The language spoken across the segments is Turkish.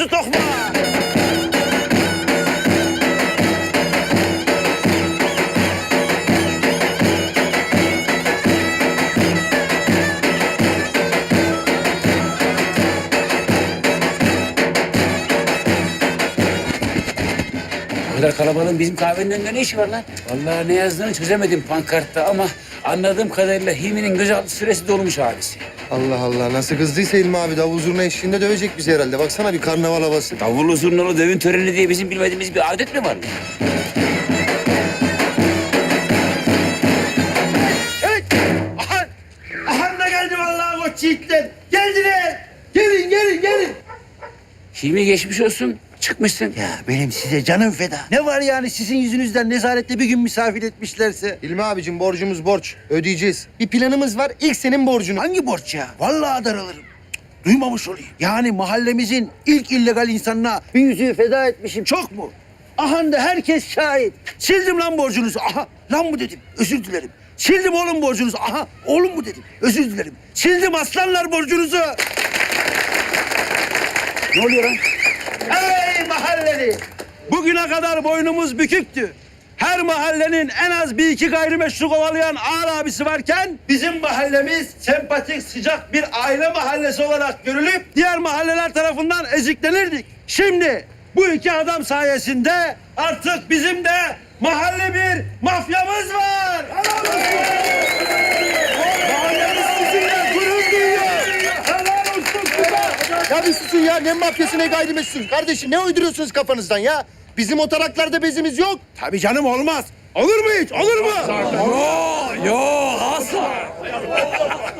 Hacı Tokma. Kalabalığın bizim kahvenin önünde ne işi var lan? Vallahi ne yazdığını çözemedim pankartta ama anladığım kadarıyla Hilmi'nin gözaltı süresi dolmuş abisi. Allah Allah nasıl kızdıysa İlmi abi davul zurna eşliğinde dövecek bizi herhalde. Baksana bir karnaval havası. Davullu zurnalı düğün töreni diye bizim bilmediğimiz bir adet mi var? Evet. Aha. Aha da geldi vallahi o çiğitler. Geldiler. Gelin gelin gelin. Hilmi geçmiş olsun. Çıkmışsın. Ya benim size canım feda. Ne var yani sizin yüzünüzden nezarette bir gün misafir etmişlerse? İlmi abicim borcumuz borç. Ödeyeceğiz. Bir planımız var. İlk senin borcunu. Hangi borç ya? Vallahi daralırım. Cık, Duymamış olayım. Yani mahallemizin ilk illegal insanına bir yüzüğü feda etmişim. Çok mu? Aha da herkes şahit. Sildim lan borcunuzu. Aha lan mı dedim. Özür dilerim. Sildim oğlum borcunuzu. Aha oğlum mu dedim. Özür dilerim. Sildim aslanlar borcunuzu. Ne oluyor lan? Ey mahalleli! Bugüne kadar boynumuz büküktü. Her mahallenin en az bir iki gayrimeşru kovalayan ağır abisi varken bizim mahallemiz sempatik sıcak bir aile mahallesi olarak görülüp diğer mahalleler tarafından eziklenirdik. Şimdi bu iki adam sayesinde artık bizim de mahalle bir mafyamız var. Helal olsun. Mahallemiz sizinle gurur duyuyor. Helal olsun size. Ya bir susun ya. Ne mafyası ne gayrimeşru. Kardeşim ne uyduruyorsunuz kafanızdan ya? Bizim o taraklarda bezimiz yok. Tabii canım olmaz. Olur mu hiç? Olur mu? Yo asla.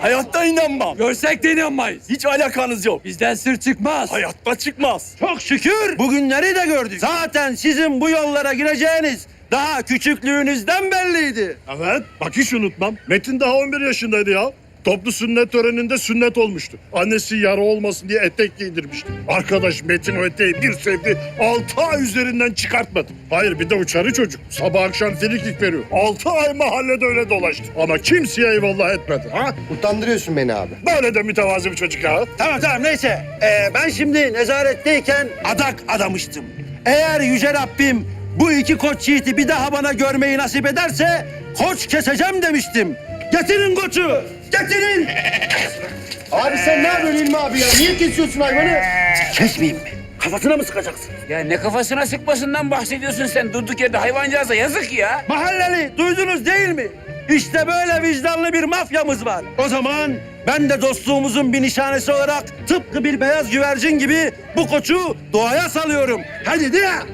Hayatta inanmam. Görsek de inanmayız. Hiç alakanız yok. Bizden sır çıkmaz. Hayatta çıkmaz. Çok şükür bugünleri de gördük. Zaten sizin bu yollara gireceğiniz daha küçüklüğünüzden belliydi. Evet, bak hiç unutmam. Metin daha 11 yaşındaydı ya. Toplu sünnet töreninde sünnet olmuştu. Annesi yara olmasın diye etek giydirmişti. Arkadaş Metin o eteği bir sevdi, altı ay üzerinden çıkartmadı. Hayır bir de uçarı çocuk. Sabah akşam frikik veriyor. Altı ay mahallede öyle dolaştı. Ama kimseye eyvallah etmedi. Ha? Utandırıyorsun beni abi. Böyle de mütevazi bir çocuk ha. Tamam tamam neyse. Ee, ben şimdi nezaretteyken adak adamıştım. Eğer Yüce Rabbim bu iki koç yiğiti bir daha bana görmeyi nasip ederse koç keseceğim demiştim. Getirin koçu. Getirin. Abi sen ne yapıyorsun İlmi abi ya? Niye kesiyorsun hayvanı? Kesmeyeyim mi? Kafasına mı sıkacaksın? Ya ne kafasına sıkmasından bahsediyorsun sen durduk yerde hayvancağıza yazık ya. Mahalleli duydunuz değil mi? İşte böyle vicdanlı bir mafyamız var. O zaman ben de dostluğumuzun bir nişanesi olarak tıpkı bir beyaz güvercin gibi bu koçu doğaya salıyorum. Hadi.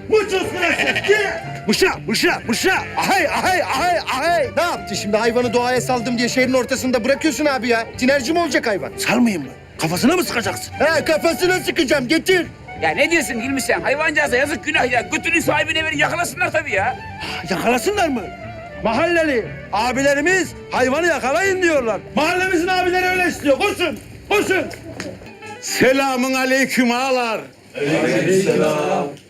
Muçuz prenses diye. Mışa, mışa, mışa. Ahay, ahay, ahay, ahay. Ne yaptı şimdi hayvanı doğaya saldım diye şehrin ortasında bırakıyorsun abi ya? Tinerci mi olacak hayvan? Salmayayım mı? Kafasına mı sıkacaksın? He kafasına sıkacağım getir. Ya ne diyorsun Hilmi sen? Hayvancağıza yazık günah ya. Götünün sahibine verin yakalasınlar tabii ya. Yakalasınlar mı? Mahalleli abilerimiz hayvanı yakalayın diyorlar. Mahallemizin abileri öyle istiyor. Koşun, koşun. Selamun aleyküm ağalar.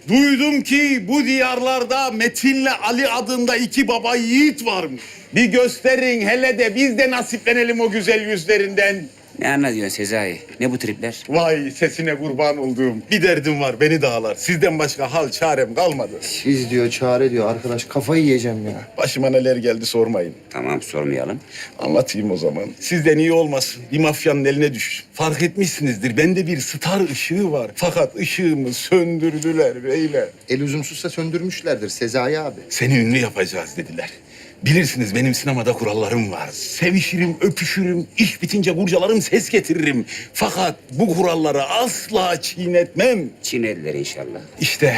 Duydum ki bu diyarlarda Metin'le Ali adında iki baba yiğit varmış. Bir gösterin hele de biz de nasiplenelim o güzel yüzlerinden. Ne anlatıyorsun Sezai? Ne bu tripler? Vay sesine kurban olduğum. Bir derdim var beni dağlar. Sizden başka hal çarem kalmadı. Siz diyor çare diyor arkadaş kafayı yiyeceğim ya. Başıma neler geldi sormayın. Tamam sormayalım. Anlatayım o zaman. Sizden iyi olmasın. Bir mafyanın eline düş. Fark etmişsinizdir. Bende bir star ışığı var. Fakat ışığımı söndürdüler beyler. El uzumsuzsa söndürmüşlerdir Sezai abi. Seni ünlü yapacağız dediler. Bilirsiniz benim sinemada kurallarım var. Sevişirim, öpüşürüm, iş bitince kurcalarım, ses getiririm. Fakat bu kuralları asla çiğnetmem. Çineliler inşallah. İşte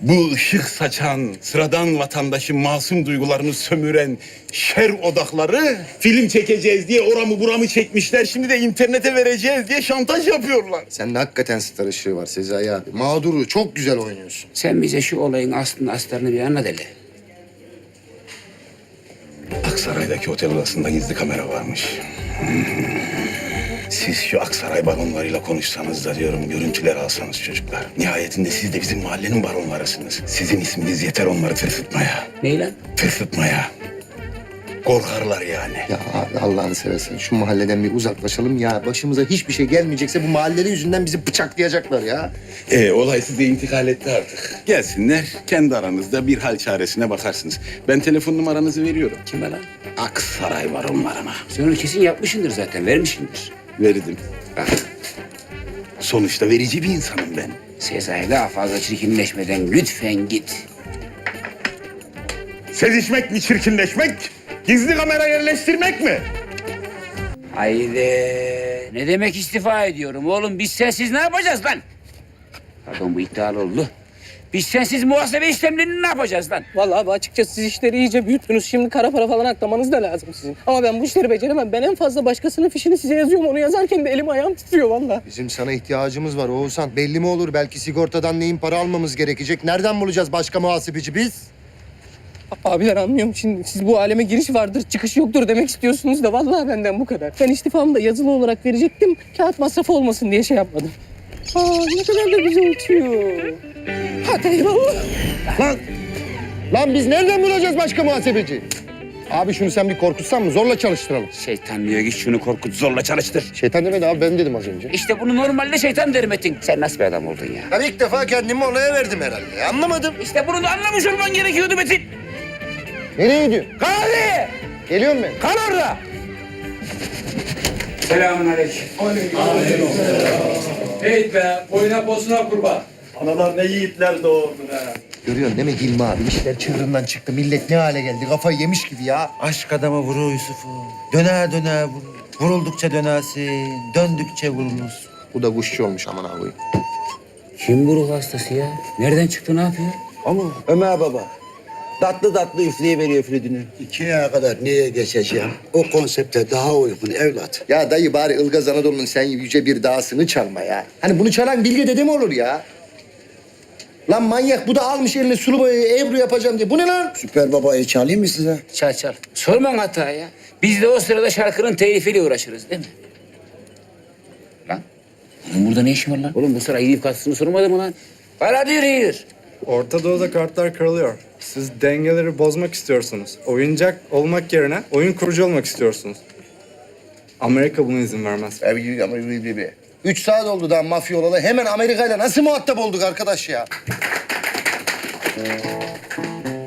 bu ışık saçan, sıradan vatandaşın masum duygularını sömüren şer odakları film çekeceğiz diye oramı buramı çekmişler. Şimdi de internete vereceğiz diye şantaj yapıyorlar. Sende hakikaten star ışığı var Sezai abi. Mağduru çok güzel oynuyorsun. Sen bize şu olayın aslını astarını bir anlat hele. Aksaray'daki otel odasında gizli kamera varmış. Hmm. Siz şu Aksaray baronlarıyla konuşsanız da diyorum görüntüler alsanız çocuklar. Nihayetinde siz de bizim mahallenin baronlarısınız. Sizin isminiz yeter onları tırsıtmaya. Ney lan? Tırsıtmaya. Korkarlar yani. Ya abi Allah'ını seversen şu mahalleden bir uzaklaşalım ya. Başımıza hiçbir şey gelmeyecekse bu mahalleli yüzünden bizi bıçaklayacaklar ya. E, olay size intikal etti artık. Gelsinler, kendi aranızda bir hal çaresine bakarsınız. Ben telefon numaranızı veriyorum. Kime lan? Aksaray var onlarına. Sen onu kesin yapmışsındır zaten, vermişsindir. Verdim. Bak, Sonuçta verici bir insanım ben. Sezai daha fazla çirkinleşmeden lütfen git. Sezişmek mi çirkinleşmek? Gizli kamera yerleştirmek mi? Haydi. Ne demek istifa ediyorum oğlum? Biz sensiz ne yapacağız lan? Pardon bu iddialı oldu. Biz sensiz muhasebe işlemlerini ne yapacağız lan? Vallahi abi açıkçası siz işleri iyice büyüttünüz. Şimdi kara para falan aklamanız da lazım sizin. Ama ben bu işleri beceremem. Ben en fazla başkasının fişini size yazıyorum. Onu yazarken de elim ayağım titriyor vallahi. Bizim sana ihtiyacımız var Oğuzhan. Belli mi olur? Belki sigortadan neyin para almamız gerekecek. Nereden bulacağız başka muhasebeci biz? Abiler anlıyorum şimdi. Siz bu aleme giriş vardır, çıkış yoktur demek istiyorsunuz da vallahi benden bu kadar. Ben istifamı da yazılı olarak verecektim. Kağıt masrafı olmasın diye şey yapmadım. Aa ne kadar da güzel uçuyor. Hadi eyvallah. Lan! Lan biz nereden bulacağız başka muhasebeci? Abi şunu sen bir korkutsan mı? Zorla çalıştıralım. Şeytan diyor ki şunu korkut zorla çalıştır. Şeytan demedi abi ben dedim az önce. İşte bunu normalde şeytan derim Metin. Sen nasıl bir adam oldun ya? Ben ilk defa kendimi olaya verdim herhalde. Anlamadım. İşte bunu da anlamış olman gerekiyordu Metin. Nereye gidiyorsun? Hadi. Geliyorum ben. Kal orada. Selamun aleyküm. Hey be, boyuna posuna kurban. Analar ne yiğitler doğurdu be. Görüyorsun değil mi Hilmi abi? İşler çığırından çıktı. Millet ne hale geldi? Kafayı yemiş gibi ya. Aşk adama vurur Yusuf'u. Döner döner vurur. Vuruldukça dönersin, döndükçe vurulursun. Bu da kuşçu olmuş aman abi. Kim bu ruh hastası ya? Nereden çıktı ne yapıyor? Ama Ömer baba, tatlı tatlı üfleyiveriyor flütünü. İkiye kadar niye geçeceğim? O konsepte daha uygun evlat. Ya dayı bari Ilgaz Anadolu'nun sen yüce bir dağısını çalma ya. Hani bunu çalan Bilge dede mi olur ya? Lan manyak bu da almış eline sulu boyayı Ebru yapacağım diye. Bu ne lan? Süper babayı çalayım mı size? Çal çal. Sorman hata ya. Biz de o sırada şarkının telifiyle uğraşırız değil mi? Lan. Oğlum burada ne işin var lan? Oğlum bu sıra gidip katsını sormadı mı lan? Para diyor hayır. Orta Doğu'da kartlar kırılıyor. Siz dengeleri bozmak istiyorsunuz. Oyuncak olmak yerine oyun kurucu olmak istiyorsunuz. Amerika buna izin vermez. Üç saat oldu daha mafya olalı. Hemen Amerika'yla nasıl muhatap olduk arkadaş ya?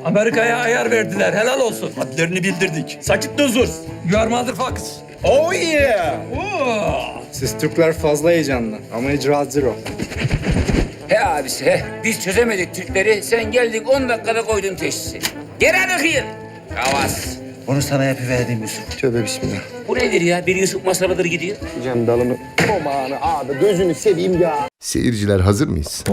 Amerika'ya ayar verdiler, helal olsun. Hadlerini bildirdik. Sakit huzur. You are motherfuckers. Oh yeah. Siz Türkler fazla heyecanlı ama icra zero. He abisi he. Biz çözemedik Türkleri. Sen geldin 10 dakikada koydun teşhisi. Geri hadi kıyır. Havas. Onu sana yapıverdim Yusuf. Tövbe bismillah. Bu nedir ya? Bir Yusuf masalıdır gidiyor. Cem dalını. Aman abi gözünü seveyim ya. Seyirciler hazır mıyız?